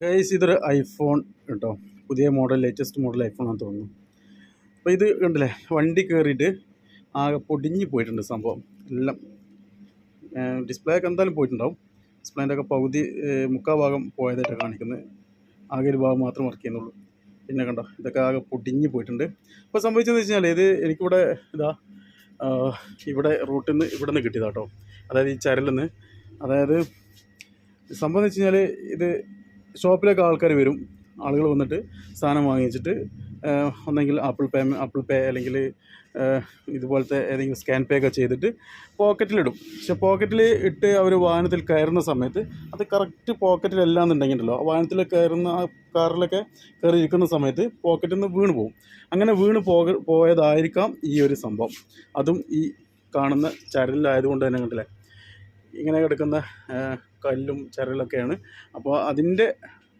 Guys ഇതൊരു iPhone കേട്ടോ പുതിയ മോഡൽ ലേറ്റസ്റ്റ് മോഡൽ ഐഫോൺ ആണെന്ന് തോന്നുന്നു. അപ്പോൾ ഇത് കണ്ടില്ലേ? വണ്ടി കയറിയിട്ട് ആകെ പൊടിഞ്ഞ് പോയിട്ടുണ്ട് സംഭവം. എല്ലാം ഡിസ്പ്ലേ ഒക്കെ എന്തായാലും പോയിട്ടുണ്ടാവും. ഡിസ്പ്ലേന്റെ ഒക്കെ പകുതി ഏഹ്, മുക്കാൽ ഭാഗം പോയതായിട്ട് കാണിക്കുന്നത്. ആകെ ഒരു ഭാഗം മാത്രം വർക്ക് ചെയ്യുന്നുള്ളൂ. പിന്നെ കണ്ടോ? ഇതൊക്കെ ആകെ പൊടിഞ്ഞ് പോയിട്ടുണ്ട്. അപ്പോൾ സംഭവിച്ചതെന്ന് വെച്ച് കഴിഞ്ഞാൽ ഇത് എനിക്കിവിടെ ഇതാ ഇവിടെ റൂട്ടിൽ നിന്ന് ഇവിടെ നിന്ന് കിട്ടിയതാട്ടോ. അതായത് ഈ ചരലിൽ നിന്ന് അതായത് സംഭവം എന്ന് വെച്ച് കഴിഞ്ഞാൽ ഇത് ഷോപ്പിലേക്ക് ആൾക്കാർ വരും. ആളുകൾ വന്നിട്ട് സാധനം വാങ്ങിച്ചിട്ട് ഒന്നെങ്കിൽ ആപ്പിൾ പേ ആപ്പിൾ പേ അല്ലെങ്കിൽ ഇതുപോലത്തെ ഏതെങ്കിലും സ്കാൻ പേ ഒക്കെ ചെയ്തിട്ട് പോക്കറ്റിലിടും. പക്ഷെ പോക്കറ്റിൽ ഇട്ട് അവർ വാഹനത്തിൽ കയറുന്ന സമയത്ത് അത് കറക്റ്റ് പോക്കറ്റിലല്ല എന്നുണ്ടെങ്കിലോ വാഹനത്തിൽ കയറുന്ന ആ കാറിലൊക്കെ കയറി ഇരിക്കുന്ന സമയത്ത് പോക്കറ്റിൽ നിന്ന് വീണ് പോകും അങ്ങനെ വീണ് പോക പോയതായിരിക്കാം ഈ ഒരു സംഭവം. അതും ഈ കാണുന്ന ചരലിലായതുകൊണ്ട് തന്നെ കണ്ടില്ലേ? ഇങ്ങനെ കിടക്കുന്ന കല്ലും ചരലൊക്കെയാണ്. അപ്പോൾ അതിന്റെ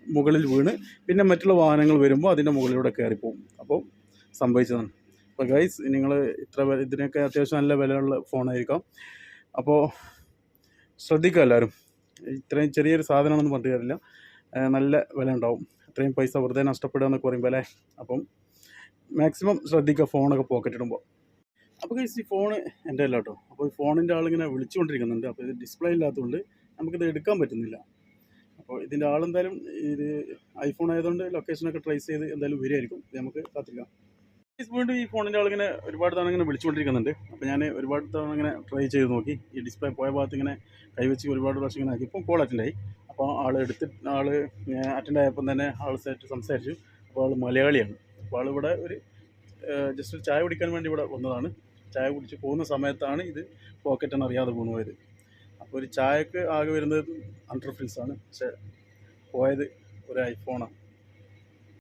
മുകളിൽ വീണ് പിന്നെ മറ്റുള്ള വാഹനങ്ങൾ വരുമ്പോൾ അതിന്റെ മുകളിലൂടെ കയറിപ്പോവും. അപ്പോൾ സംഭവിച്ചതാണ്. അപ്പോൾ ഗൈസ് നിങ്ങൾ ഇത്ര ഇതിനൊക്കെ അത്യാവശ്യം നല്ല വിലയുള്ള ഫോണായിരിക്കാം. അപ്പോൾ ശ്രദ്ധിക്കുക എല്ലാവരും. ഇത്രയും ചെറിയൊരു സാധനമാണെന്ന് പറഞ്ഞിട്ട് തരില്ല. നല്ല വില ഉണ്ടാവും. ഇത്രയും പൈസ വെറുതെ നഷ്ടപ്പെടുക എന്നൊക്കെ പറയുമ്പോൾ അല്ലേ? അപ്പം മാക്സിമം ശ്രദ്ധിക്കുക ഫോണൊക്കെ പോക്കറ്റ് ഇടുമ്പോൾ അപ്പോൾ കഴിച്ച് ഈ ഫോൺ എന്റെ അല്ല കേട്ടോ അപ്പോൾ ഈ ഫോണിന്റെ ആളിങ്ങനെ വിളിച്ചുകൊണ്ടിരിക്കുന്നുണ്ട്. അപ്പോൾ ഇത് ഡിസ്പ്ലേ ഇല്ലാത്തതുകൊണ്ട് നമുക്കിത് എടുക്കാൻ പറ്റുന്നില്ല. അപ്പോൾ ഇതിന്റെ ആളെന്തായാലും ഇത് ഐഫോൺ ആയതുകൊണ്ട് ലൊക്കേഷനൊക്കെ ട്രേസ് ചെയ്ത് എന്തായാലും വരുമായിരിക്കും ഇത് നമുക്ക് കാത്തിരിക്കാം. വീണ്ടും ഈ ഫോണിന്റെ ആളിങ്ങനെ ഒരുപാട് തവണ ഇങ്ങനെ വിളിച്ചുകൊണ്ടിരിക്കുന്നുണ്ട്. അപ്പോൾ ഞാൻ ഒരുപാട് തവണ ഇങ്ങനെ ട്രൈ ചെയ്ത് നോക്കി. ഈ ഡിസ്പ്ലേ പോയ ഭാഗത്ത് ഇങ്ങനെ കൈവച്ച് ഒരുപാട് പ്രാവശ്യം ഇങ്ങനെ ആക്കി. ഇപ്പം കോൾ അറ്റൻഡ് ആയി. അപ്പോൾ ആൾ എടുത്ത് ആൾ അറ്റൻഡ് ആയപ്പം തന്നെ ആൾ സെറ്റ് സംസാരിച്ചു. അപ്പോൾ ആൾ മലയാളിയാണ്. അപ്പോൾ ആളിവിടെ ഒരു ജസ്റ്റ് ചായ കുടിക്കാൻ വേണ്ടി ഇവിടെ വന്നതാണ്. ചായ കുടിച്ച് പോകുന്ന സമയത്താണ് ഇത് പോക്കറ്റ് അറിയാതെ വീണു അപ്പോൾ ഒരു ചായക്ക് ആകെ വരുന്നത് ഹൺഡ്രഡ് ഫിൽസ് ആണ്. പക്ഷേ പോയത് ഒരു ഐഫോണാണ്